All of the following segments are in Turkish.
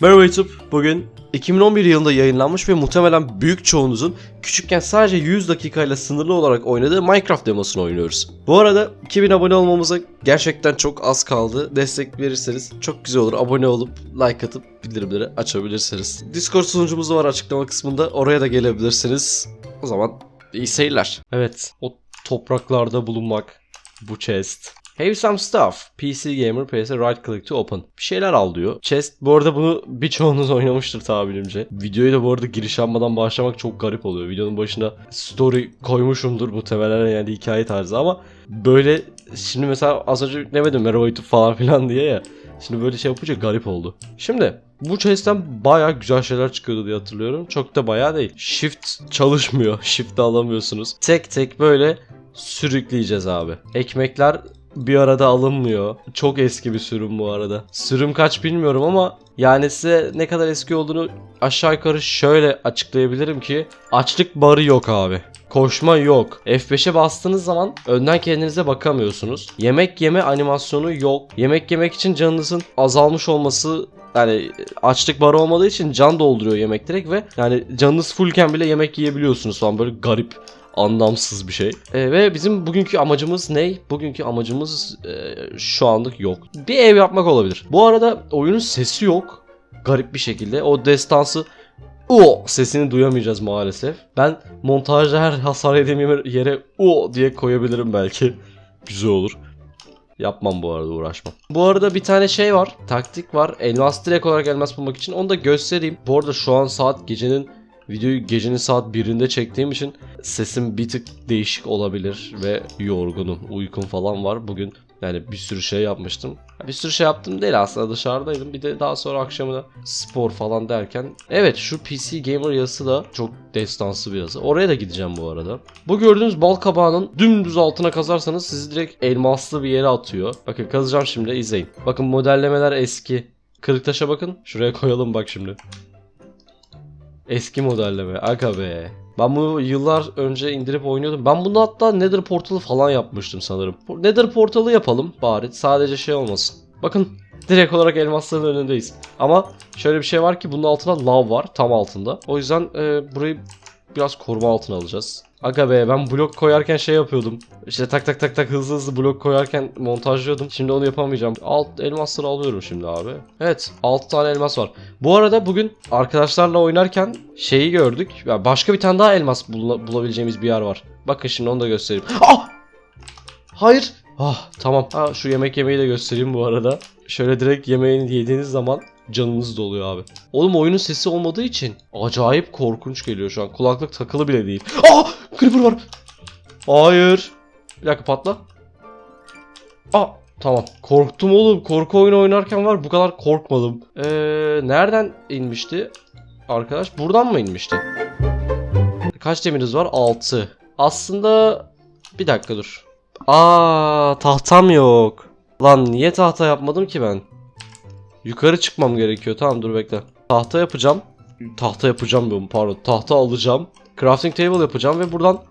Merhaba YouTube. Bugün 2011 yılında yayınlanmış ve muhtemelen büyük çoğunuzun küçükken sadece 100 dakikayla sınırlı olarak oynadığı Minecraft demosunu oynuyoruz. Bu arada 2000 abone olmamıza gerçekten çok az kaldı. Destek verirseniz çok güzel olur. Abone olup like atıp bildirimleri açabilirsiniz. Discord sunucumuz da var açıklama kısmında. Oraya da gelebilirsiniz. O zaman iyi seyirler. Evet, o topraklarda bulunmak. Bu chest. Have some stuff. PC Gamer PS right click to open. Bir şeyler al diyor. Chest bu arada bunu birçoğunuz oynamıştır tahminimce. Videoyu da bu arada giriş yapmadan başlamak çok garip oluyor. Videonun başına story koymuşumdur muhtemelen yani hikaye tarzı ama böyle şimdi mesela az önce demedim merhaba YouTube falan filan diye ya. Şimdi böyle şey yapınca garip oldu. Şimdi bu chest'ten baya güzel şeyler çıkıyordu diye hatırlıyorum. Çok da baya değil. Shift çalışmıyor. Shift'i alamıyorsunuz. Tek tek böyle sürükleyeceğiz abi. Ekmekler bir arada alınmıyor. Çok eski bir sürüm bu arada. Sürüm kaç bilmiyorum ama yani size ne kadar eski olduğunu aşağı yukarı şöyle açıklayabilirim ki açlık barı yok abi. Koşma yok. F5'e bastığınız zaman önden kendinize bakamıyorsunuz. Yemek yeme animasyonu yok. Yemek yemek için canınızın azalmış olması yani açlık barı olmadığı için can dolduruyor yemek direkt ve yani canınız fullken bile yemek yiyebiliyorsunuz falan böyle garip anlamsız bir şey. E, ve bizim bugünkü amacımız ne? Bugünkü amacımız e, şu anlık yok. Bir ev yapmak olabilir. Bu arada oyunun sesi yok. Garip bir şekilde. O destansı o sesini duyamayacağız maalesef. Ben montajda her hasar yediğim yere o diye koyabilirim belki. Güzel olur. Yapmam bu arada uğraşmam. Bu arada bir tane şey var. Taktik var. Elmas direkt olarak elmas bulmak için. Onu da göstereyim. Bu arada şu an saat gecenin Videoyu gecenin saat 1'inde çektiğim için sesim bir tık değişik olabilir ve yorgunum. Uykum falan var. Bugün yani bir sürü şey yapmıştım. Bir sürü şey yaptım değil aslında dışarıdaydım. Bir de daha sonra akşamına spor falan derken. Evet şu PC Gamer yazısı da çok destansı bir yazı. Oraya da gideceğim bu arada. Bu gördüğünüz bal kabağının dümdüz altına kazarsanız sizi direkt elmaslı bir yere atıyor. Bakın kazacağım şimdi izleyin. Bakın modellemeler eski. Kırık taşa bakın. Şuraya koyalım bak şimdi. Eski modelleme. Aga be. Ben bunu yıllar önce indirip oynuyordum. Ben bunu hatta Nether portalı falan yapmıştım sanırım. Nether portalı yapalım bari. Sadece şey olmasın. Bakın direkt olarak elmasların önündeyiz. Ama şöyle bir şey var ki bunun altında lav var tam altında. O yüzden e, burayı biraz koruma altına alacağız. Aga be ben blok koyarken şey yapıyordum. İşte tak tak tak tak hızlı hızlı blok koyarken montajlıyordum. Şimdi onu yapamayacağım. Alt elmasları alıyorum şimdi abi. Evet 6 tane elmas var. Bu arada bugün arkadaşlarla oynarken şeyi gördük. Ya başka bir tane daha elmas bula- bulabileceğimiz bir yer var. Bakın şimdi onu da göstereyim. Ah! Hayır. Ah tamam. Ha, şu yemek yemeyi de göstereyim bu arada. Şöyle direkt yemeğini yediğiniz zaman canınız doluyor abi. Oğlum oyunun sesi olmadığı için acayip korkunç geliyor şu an. Kulaklık takılı bile değil. Ah! Creeper var. Hayır. Bir dakika patla. Aa tamam. Korktum oğlum. Korku oyunu oynarken var bu kadar korkmadım. Ee, nereden inmişti? Arkadaş buradan mı inmişti? Kaç demiriz var? 6. Aslında bir dakika dur. Aa tahtam yok. Lan niye tahta yapmadım ki ben? Yukarı çıkmam gerekiyor. Tamam dur bekle. Tahta yapacağım. Tahta yapacağım diyorum pardon. Tahta alacağım. Crafting table yapacağım ve buradan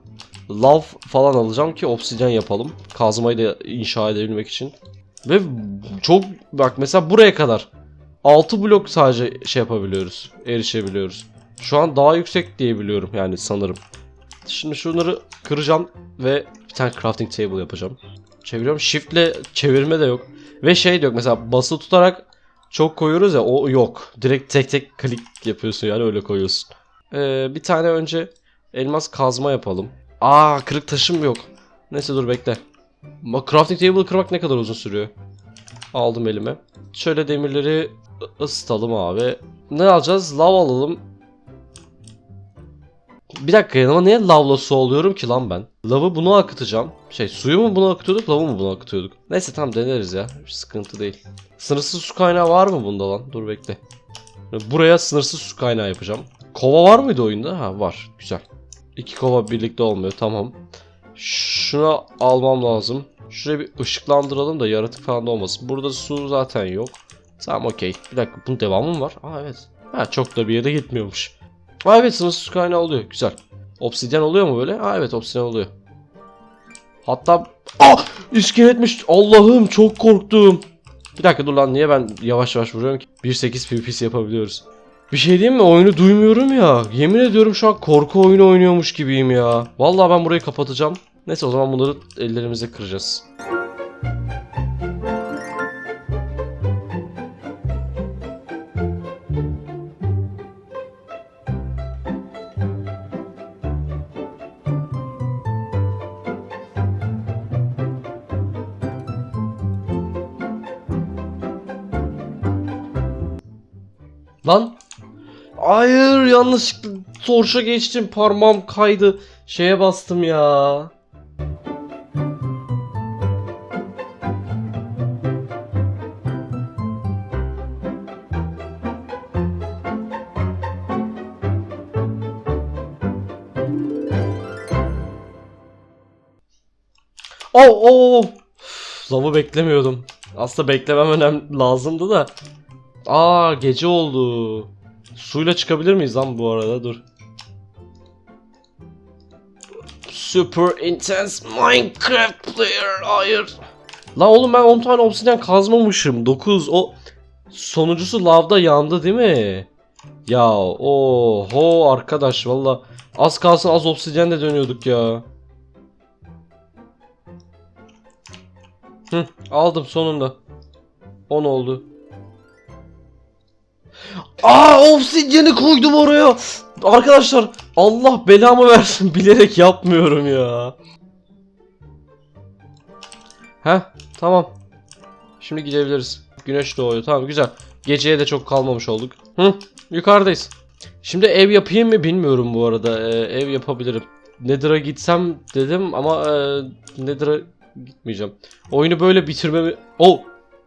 lav falan alacağım ki obsidyen yapalım. Kazmayı da inşa edebilmek için. Ve çok bak mesela buraya kadar 6 blok sadece şey yapabiliyoruz. Erişebiliyoruz. Şu an daha yüksek diyebiliyorum yani sanırım. Şimdi şunları kıracağım ve bir tane crafting table yapacağım. Çeviriyorum. Shift'le çevirme de yok. Ve şey de yok mesela basılı tutarak çok koyuyoruz ya o yok. Direkt tek tek klik yapıyorsun yani öyle koyuyorsun. Ee, bir tane önce elmas kazma yapalım. Aa kırık taşım yok. Neyse dur bekle. Crafting table kırmak ne kadar uzun sürüyor. Aldım elime. Şöyle demirleri ısıtalım abi. Ne alacağız? Lav alalım. Bir dakika yanıma niye lavla su alıyorum ki lan ben? Lavı buna akıtacağım. Şey suyu mu buna akıtıyorduk lavı mı buna akıtıyorduk? Neyse tamam deneriz ya. Hiç sıkıntı değil. Sınırsız su kaynağı var mı bunda lan? Dur bekle. Buraya sınırsız su kaynağı yapacağım. Kova var mıydı oyunda? Ha var. Güzel. İki kova birlikte olmuyor. Tamam. Şuna almam lazım. Şuraya bir ışıklandıralım da yaratık falan da olmasın. Burada su zaten yok. Tamam okey. Bir dakika bunun devamı mı var? Aa evet. Ha çok da bir yere gitmiyormuş. Aa evet sınırsız kaynağı oluyor. Güzel. Obsidyen oluyor mu böyle? Aa evet obsidyen oluyor. Hatta... Ah! İskeletmiş. Allah'ım çok korktum. Bir dakika dur lan niye ben yavaş yavaş vuruyorum ki? 1.8 PvP'si yapabiliyoruz. Bir şey diyeyim mi? Oyunu duymuyorum ya. Yemin ediyorum şu an korku oyunu oynuyormuş gibiyim ya. Vallahi ben burayı kapatacağım. Neyse o zaman bunları ellerimizle kıracağız. Lan. Hayır yanlışlıkla torşa geçtim. Parmağım kaydı. Şeye bastım ya. Oh oh oh. Üf, Lavı beklemiyordum. Aslında beklemem önemli lazımdı da. Aa gece oldu. Suyla çıkabilir miyiz lan bu arada? Dur. Super intense Minecraft player. Hayır. La oğlum ben 10 tane obsidian kazmamışım. 9 o sonuncusu lavda yandı değil mi? Ya oho arkadaş valla az kalsın az obsidyen de dönüyorduk ya. Hı, aldım sonunda. 10 oldu. Aa obsidyeni koydum oraya. Arkadaşlar Allah belamı versin bilerek yapmıyorum ya. Heh tamam. Şimdi gidebiliriz. Güneş doğuyor tamam güzel. Geceye de çok kalmamış olduk. Hı yukarıdayız. Şimdi ev yapayım mı bilmiyorum bu arada. Ee, ev yapabilirim. Nether'a gitsem dedim ama e, Nether'a gitmeyeceğim. Oyunu böyle bitirmemi... Oh!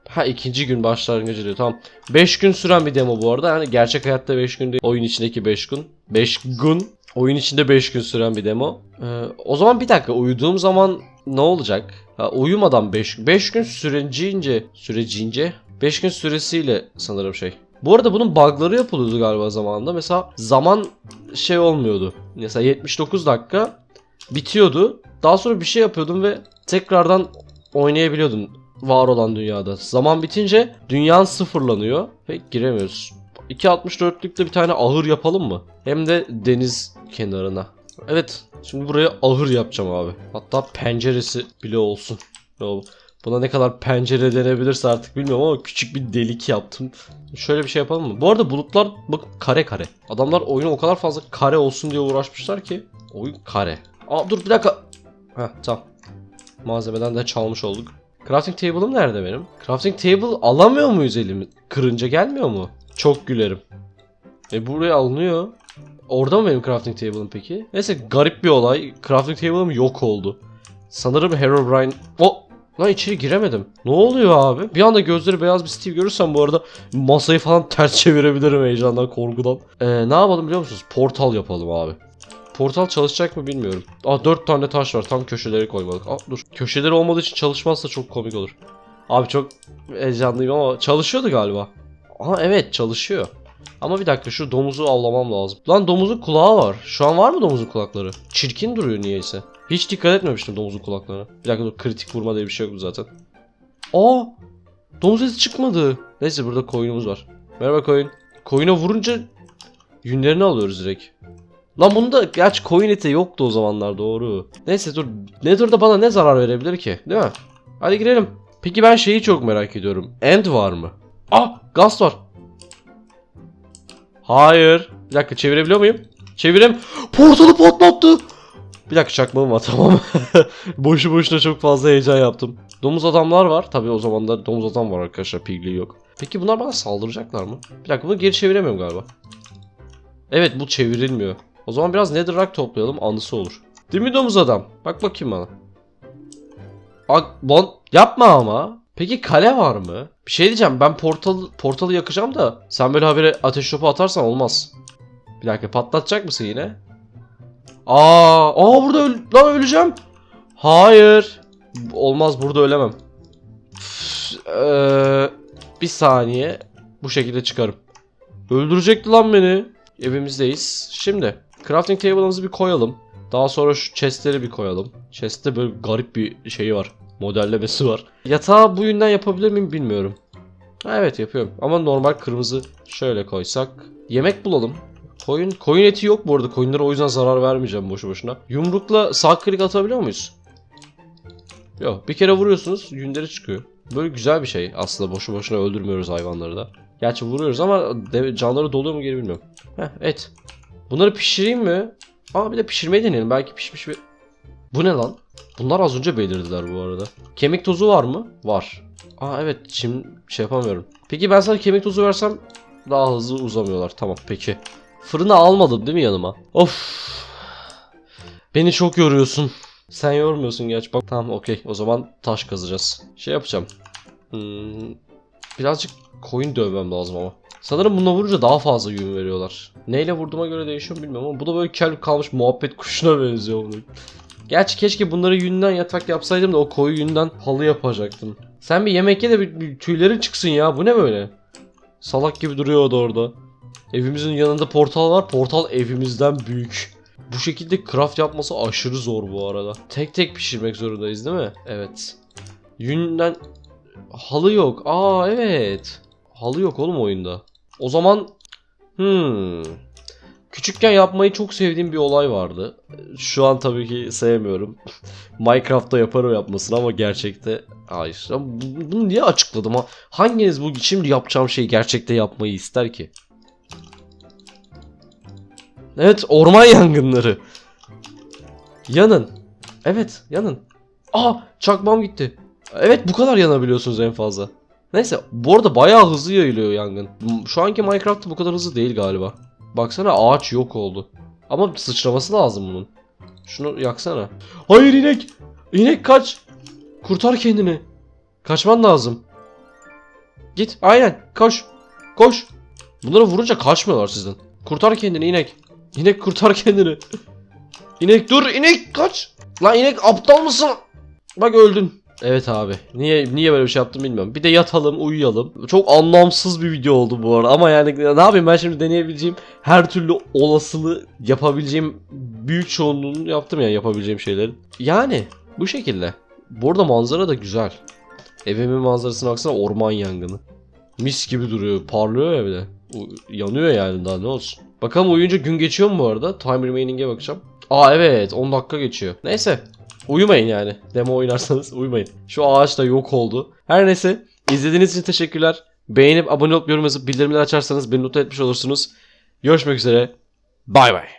Ha ikinci gün başlangıcı diyor tamam. 5 gün süren bir demo bu arada. Yani gerçek hayatta 5 gün değil. Oyun içindeki 5 gün. 5 gün. Oyun içinde 5 gün süren bir demo. Ee, o zaman bir dakika uyuduğum zaman ne olacak? Ha, uyumadan 5 gün. 5 gün sürecince. Sürecince. 5 gün süresiyle sanırım şey. Bu arada bunun bug'ları yapılıyordu galiba zamanında. Mesela zaman şey olmuyordu. Mesela 79 dakika bitiyordu. Daha sonra bir şey yapıyordum ve tekrardan oynayabiliyordun var olan dünyada. Zaman bitince dünyan sıfırlanıyor ve giremiyoruz. 2.64'lükte bir tane ahır yapalım mı? Hem de deniz kenarına. Evet. Şimdi buraya ahır yapacağım abi. Hatta penceresi bile olsun. Buna ne kadar pencere denebilirse artık bilmiyorum ama küçük bir delik yaptım. Şöyle bir şey yapalım mı? Bu arada bulutlar bak kare kare. Adamlar oyunu o kadar fazla kare olsun diye uğraşmışlar ki. Oyun kare. Aa dur bir dakika. Heh tamam. Malzemeden de çalmış olduk. Crafting table'ım nerede benim? Crafting table alamıyor muyuz elimi? Kırınca gelmiyor mu? Çok gülerim. E buraya alınıyor. Orada mı benim crafting table'ım peki? Neyse garip bir olay. Crafting table'ım yok oldu. Sanırım Herobrine... O Lan içeri giremedim. Ne oluyor abi? Bir anda gözleri beyaz bir Steve görürsem bu arada masayı falan ters çevirebilirim heyecandan, korkudan. Ee, ne yapalım biliyor musunuz? Portal yapalım abi. Portal çalışacak mı bilmiyorum. Aa 4 tane taş var. Tam köşeleri koymadık. Aa dur. Köşeleri olmadığı için çalışmazsa çok komik olur. Abi çok heyecanlıyım ama çalışıyordu galiba. Aha evet çalışıyor. Ama bir dakika şu domuzu avlamam lazım. Lan domuzun kulağı var. Şu an var mı domuzun kulakları? Çirkin duruyor niyeyse. Hiç dikkat etmemiştim domuzun kulaklarına. Bir dakika dur kritik vurma diye bir şey yoktu zaten. Aa! Domuz eti çıkmadı. Neyse burada koyunumuz var. Merhaba koyun. Koyuna vurunca yünlerini alıyoruz direkt. Lan bunda gerçi koyun eti yoktu o zamanlar doğru. Neyse dur. Nether'da bana ne zarar verebilir ki? Değil mi? Hadi girelim. Peki ben şeyi çok merak ediyorum. End var mı? Ah! Gaz var. Hayır. Bir dakika çevirebiliyor muyum? Çevirem. Portalı patlattı. Bir dakika çakmağım var tamam. Boşu boşuna çok fazla heyecan yaptım. Domuz adamlar var. Tabii o zaman da domuz adam var arkadaşlar. Pigli yok. Peki bunlar bana saldıracaklar mı? Bir dakika bunu geri çeviremiyorum galiba. Evet bu çevrilmiyor. O zaman biraz netherrack toplayalım anısı olur. Değil mi domuz adam? Bak bakayım bana. Ak, bon, yapma ama. Peki kale var mı? Bir şey diyeceğim ben portal, portalı yakacağım da sen böyle habire ateş topu atarsan olmaz. Bir dakika patlatacak mısın yine? Aa, aa burada öl lan öleceğim. Hayır. Olmaz burada ölemem. Eee, bir saniye. Bu şekilde çıkarım. Öldürecekti lan beni. Evimizdeyiz. Şimdi crafting table'ımızı bir koyalım. Daha sonra şu chestleri bir koyalım. Chest'te böyle garip bir şeyi var. Modellemesi var. Yatağı bu yünden yapabilir miyim bilmiyorum. Ha, evet yapıyorum. Ama normal kırmızı şöyle koysak. Yemek bulalım. Koyun, koyun eti yok bu arada. Koyunlara o yüzden zarar vermeyeceğim boşu boşuna. Yumrukla sağ klik atabiliyor muyuz? Yok. Bir kere vuruyorsunuz yünleri çıkıyor. Böyle güzel bir şey. Aslında boşu boşuna öldürmüyoruz hayvanları da. Gerçi vuruyoruz ama canları doluyor mu geri bilmiyorum. Heh et. Bunları pişireyim mi? Aa bir de pişirmeyi deneyelim. Belki pişmiş bir... Bu ne lan? Bunlar az önce belirdiler bu arada. Kemik tozu var mı? Var. Aa evet şimdi şey yapamıyorum. Peki ben sana kemik tozu versem daha hızlı uzamıyorlar. Tamam peki. Fırına almadım değil mi yanıma? Of. Beni çok yoruyorsun. Sen yormuyorsun gerçi. Bak tamam okey. O zaman taş kazacağız. Şey yapacağım. Hmm, birazcık koyun dövmem lazım ama. Sanırım bununla vurunca daha fazla yün veriyorlar. Neyle vurduğuma göre değişiyor bilmiyorum ama bu da böyle kel kalmış muhabbet kuşuna benziyor bunu. Gerçi keşke bunları yünden yatak yapsaydım da o koyu yünden halı yapacaktım. Sen bir yemek ye de bir, bir tüylerin çıksın ya. Bu ne böyle? Salak gibi duruyor orada. Evimizin yanında portal var. Portal evimizden büyük. Bu şekilde craft yapması aşırı zor bu arada. Tek tek pişirmek zorundayız değil mi? Evet. Yünden halı yok. Aa evet. Halı yok oğlum oyunda. O zaman hmm. Küçükken yapmayı çok sevdiğim bir olay vardı. Şu an tabii ki sevmiyorum. Minecraft'ta yaparım yapmasını ama gerçekte hayır. Bunu niye açıkladım ha? Hanginiz bu şimdi yapacağım şeyi gerçekte yapmayı ister ki? Evet orman yangınları. Yanın. Evet yanın. Aa çakmam gitti. Evet bu kadar yanabiliyorsunuz en fazla. Neyse bu arada bayağı hızlı yayılıyor yangın. Şu anki Minecraft'ta bu kadar hızlı değil galiba. Baksana ağaç yok oldu. Ama sıçraması lazım bunun. Şunu yaksana. Hayır inek. İnek kaç. Kurtar kendini. Kaçman lazım. Git aynen koş. Koş. Bunları vurunca kaçmıyorlar sizden. Kurtar kendini inek. İnek kurtar kendini. İnek dur inek kaç. Lan inek aptal mısın? Bak öldün. Evet abi. Niye niye böyle bir şey yaptım bilmiyorum. Bir de yatalım, uyuyalım. Çok anlamsız bir video oldu bu arada. Ama yani ne yapayım ben şimdi deneyebileceğim her türlü olasılığı yapabileceğim büyük çoğunluğunu yaptım ya yapabileceğim şeyleri. Yani bu şekilde. Bu arada manzara da güzel. Evimin manzarasına baksana orman yangını. Mis gibi duruyor. Parlıyor ya bir de. Yanıyor yani daha ne olsun. Bakalım uyuyunca gün geçiyor mu bu arada? Time remaining'e bakacağım. Aa evet 10 dakika geçiyor. Neyse. Uyumayın yani. Demo oynarsanız uyumayın. Şu ağaç da yok oldu. Her neyse. izlediğiniz için teşekkürler. Beğenip abone olup yorum yazıp bildirimleri açarsanız beni mutlu etmiş olursunuz. Görüşmek üzere. Bay bay.